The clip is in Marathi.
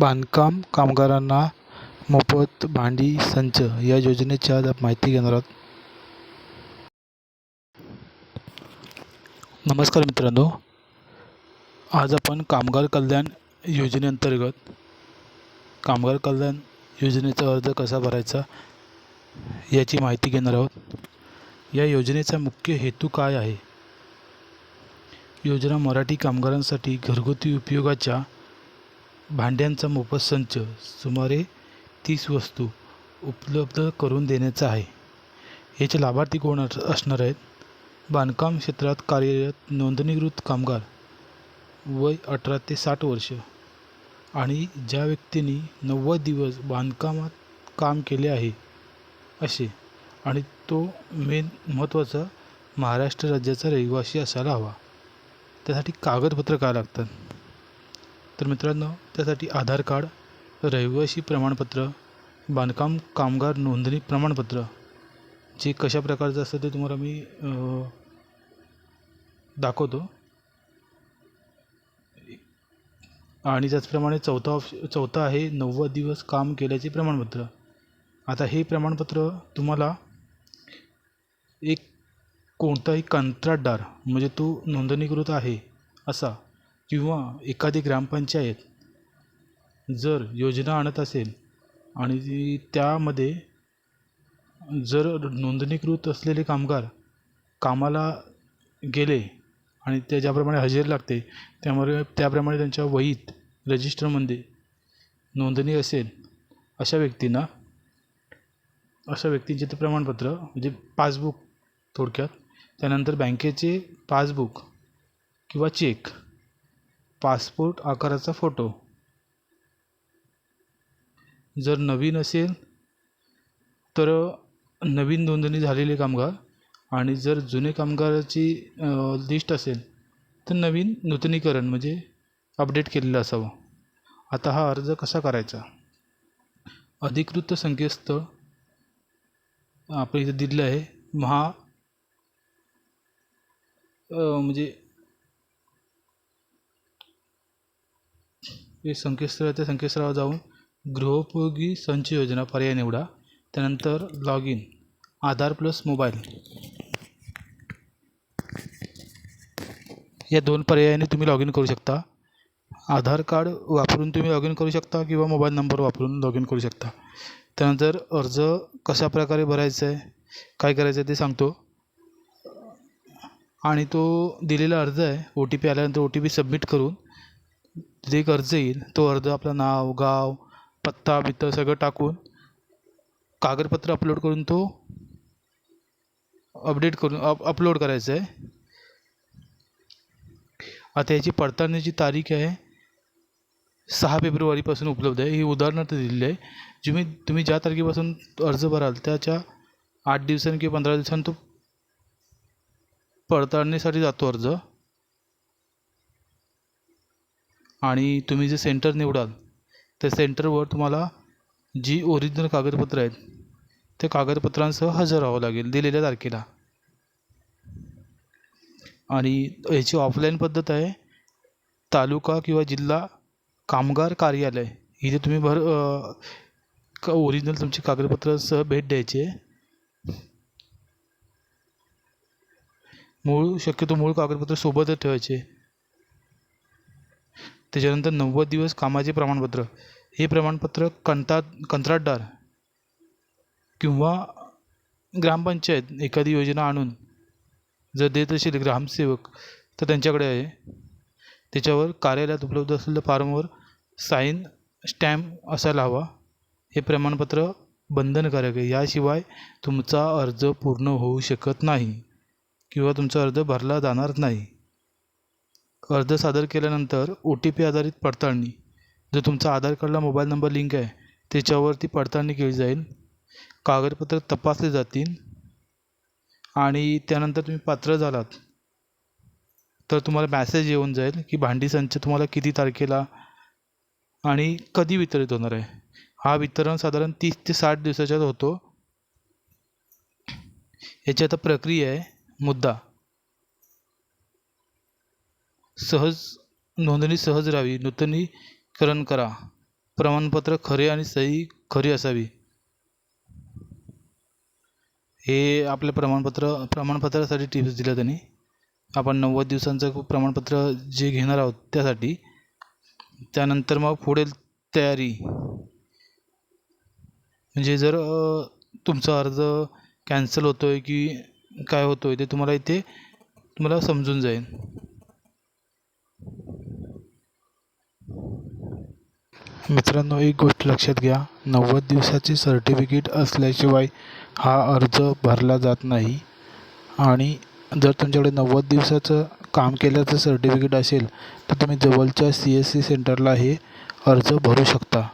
बांधकाम कामगारांना मोफत भांडी संच या योजनेच्या माहिती घेणार आहोत. नमस्कार मित्रांनो. आज आपण कामगार कल्याण योजनेअंतर्गत कामगार कल्याण योजनेचा अर्ज कसा भरायचा याची माहिती घेणार आहोत. या योजनेचा मुख्य हेतू काय आहे? योजना मराठी कामगारांसाठी घरगुती उपयोगाच्या भांड्यांचा मोफत संच सुमारे तीस वस्तू उपलब्ध करून देण्याचा आहे. याचे लाभार्थी कोण असणार आहेत? बांधकाम क्षेत्रात कार्यरत नोंदणीकृत कामगार वय अठरा ते साठ वर्ष आणि ज्या व्यक्तींनी नव्वद दिवस बांधकामात काम केले आहे असे आणि तो मेन महत्त्वाचा महाराष्ट्र राज्याचा रहिवासी असायला हवा. त्यासाठी कागदपत्र काय लागतात? तर मित्रांनो त्यासाठी आधार कार्ड रहिवासी प्रमाणपत्र बांधकाम कामगार नोंदणी प्रमाणपत्र जे कशा प्रकारचं असतं ते तुम्हाला मी दाखवतो. आणि त्याचप्रमाणे चौथा ऑप्श चौथा आहे नव्वद दिवस काम केल्याचे प्रमाणपत्र. आता हे प्रमाणपत्र तुम्हाला एक कोणताही कंत्राटदार म्हणजे तो नोंदणीकृत आहे असा किंवा एखादी ग्रामपंचायत जर योजना आणत असेल आणि त्यामध्ये जर नोंदणीकृत असलेले कामगार कामाला गेले आणि ते ज्याप्रमाणे हजेरी लागते त्यामुळे त्याप्रमाणे त्यांच्या वहीत रजिस्टरमध्ये नोंदणी असेल अशा व्यक्तींना अशा व्यक्तींचे ते प्रमाणपत्र म्हणजे पासबुक थोडक्यात त्यानंतर बँकेचे पासबुक किंवा चेक पासपोर्ट आकाराचा फोटो. जर नवीन असेल तर नवीन नोंदणी झालेले कामगार आणि जर जुने कामगाराची लिस्ट असेल तर नवीन नूतनीकरण म्हणजे अपडेट केलेलं असावं. आता हा अर्ज कसा करायचा? अधिकृत संकेतस्थळ आपण इथे दिलेलं आहे. महा म्हणजे हे संकेतस्थळ त्या संकेतस्थळावर जाऊन गृहोपयोगी संच योजना पर्याय निवडा. त्यानंतर log in Aadhaar plus mobile या दोन पर्यायाने तुम्ही लॉग इन करू शकता. आधार कार्ड वापरून तुम्ही लॉग इन करू शकता किंवा मोबाईल नंबर वापरून लॉग इन करू शकता. त्यानंतर अर्ज कशा प्रकारे भरायचा आहे काय करायचं आहे ते सांगतो. आणि तो दिलेला अर्ज आहे ओ टी पी आल्यानंतर ओ टी पी सबमिट करून जे अर्ज येईल तो अर्ज आपलं नाव गाव पत्ता बित्ता सगळं टाकून कागदपत्र अपलोड करून तो अपडेट करून अप अपलोड करायचं आहे. आता याची पडताळणीची तारीख आहे. सहा फेब्रुवारीपासून उपलब्ध आहे. ही उदाहरणार्थ दिलेली आहे. तुम्ही तुम्ही ज्या तारखेपासून अर्ज भराल त्याच्या आठ दिवसांनी किंवा पंधरा दिवसांनी तो पडताळणीसाठी जातो अर्ज. आणि तुम्ही जे सेंटर निवडाल त्या सेंटरवर तुम्हाला जी ओरिजिनल कागदपत्रं आहेत ते कागदपत्रांसह हजर राहावं लागेल दिलेल्या तारखेला. आणि याची ऑफलाईन पद्धत आहे तालुका किंवा जिल्हा कामगार कार्यालय इथे तुम्ही भर का ओरिजिनल तुमची कागदपत्रासह भेट द्यायची. आहे मूळ शक्यतो मूळ कागदपत्र सोबतच ठेवायचे. त्याच्यानंतर नव्वद दिवस कामाचे प्रमाणपत्र. हे प्रमाणपत्र कंता कंत्राटदार किंवा ग्रामपंचायत एखादी योजना आणून जर देत असेल ग्रामसेवक तर त्यांच्याकडे आहे. त्याच्यावर कार्यालयात उपलब्ध असलेल्या फॉर्मवर साईन स्टॅम्प असायला हवा हे प्रमाणपत्र बंधनकारक आहे. याशिवाय तुमचा अर्ज पूर्ण होऊ शकत नाही किंवा तुमचा अर्ज भरला जाणार नाही. अर्ज सादर केल्यानंतर ओ टी पी आधारित पडताळणी. जर तुमचा आधार कार्डला मोबाईल नंबर लिंक आहे त्याच्यावरती पडताळणी केली जाईल. कागदपत्र तपासले जातील. आणि त्यानंतर तुम्ही पात्र झालात. तर तुम्हाला मॅसेज येऊन जाईल की भांडी संच तुम्हाला किती तारखेला आणि कधी वितरित होणार आहे. हा वितरण साधारण तीस ते साठ दिवसाच्यात होतो. याची आता प्रक्रिया आहे मुद्दा. सहज नोंदणी सहज राहावी. नूतनीकरण करा. प्रमाणपत्र खरे आणि सही खरी असावी. हे आपलं प्रमाणपत्र प्रमाणपत्रासाठी टिप्स दिल्या त्यांनी. आपण नव्वद दिवसांचं प्रमाणपत्र जे घेणार आहोत त्यासाठी. त्यानंतर मग पुढील तयारी. म्हणजे जर तुमचा अर्ज कॅन्सल होतो आहे की काय होतो आहे ते तुम्हाला इथे तुम्हाला समजून जाईल. मित्रांनो एक गोष्ट लक्षात घ्या. नव्वद दिवसाचे सर्टिफिकेट असल्याशिवाय हा अर्ज भरला जात नाही. आणि जर तुमच्याकडे नव्वद दिवसाचं काम केल्याचं सर्टिफिकेट असेल तर तुम्ही जवळच्या सी एस सी सेंटरला हे अर्ज भरू शकता.